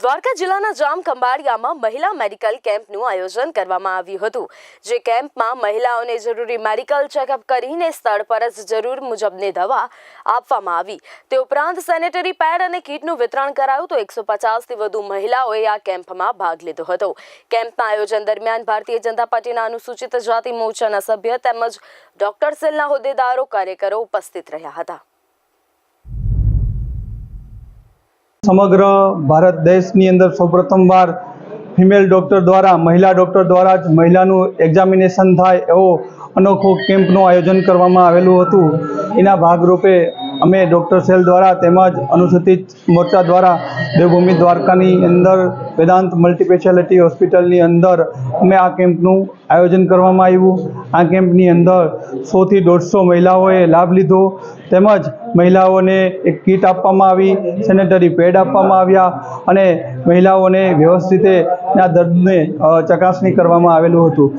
દ્વારકા જિલ્લાના જામ ખંભાળિયામાં મહિલા મેડિકલ કેમ્પનું આયોજન કરવામાં આવ્યું હતું, જે કેમ્પમાં મહિલાઓને જરૂરી મેડિકલ ચેકઅપ કરીને સ્થળ પર જ જરૂર મુજબની દવા આપવામાં આવી. તે ઉપરાંત સેનેટરી પેડ અને કીટનું વિતરણ કરાયું તો એકસો પચાસથી વધુ મહિલાઓએ આ કેમ્પમાં ભાગ લીધો હતો. કેમ્પના આયોજન દરમિયાન ભારતીય જનતા પાર્ટીના અનુસૂચિત જાતિ મોરચાના સભ્ય તેમજ ડોક્ટર સેલના હોદ્દેદારો, કાર્યકરો ઉપસ્થિત રહ્યા હતા. સમગ્ર ભારત દેશની અંદર સૌપ્રથમવાર ફિમેલ ડૉક્ટર દ્વારા, મહિલા ડૉક્ટર દ્વારા જ મહિલાનું એક્ઝામિનેશન થાય એવો અનોખો કેમ્પનું આયોજન કરવામાં આવેલું હતું. એના ભાગરૂપે અમે ડૉક્ટર સેલ દ્વારા તેમજ અનુસૂચિત મોરચા દ્વારા દેવભૂમિ દ્વારકાની અંદર, વેદાંત મલ્ટીસ્પેશિયાલિટી હોસ્પિટલની અંદર અમે આ કેમ્પનું આયોજન કરવામાં આવ્યું. આ કેમ્પની અંદર સોથી દોઢસો મહિલાઓએ લાભ લીધો. તેમજ મહિલાઓને એક કીટ આપવામાં આવી, સેનેટરી પેડ આપવામાં આવ્યા અને મહિલાઓને વ્યવસ્થિત આ દર્દને ચકાસણી કરવામાં આવેલું હતું.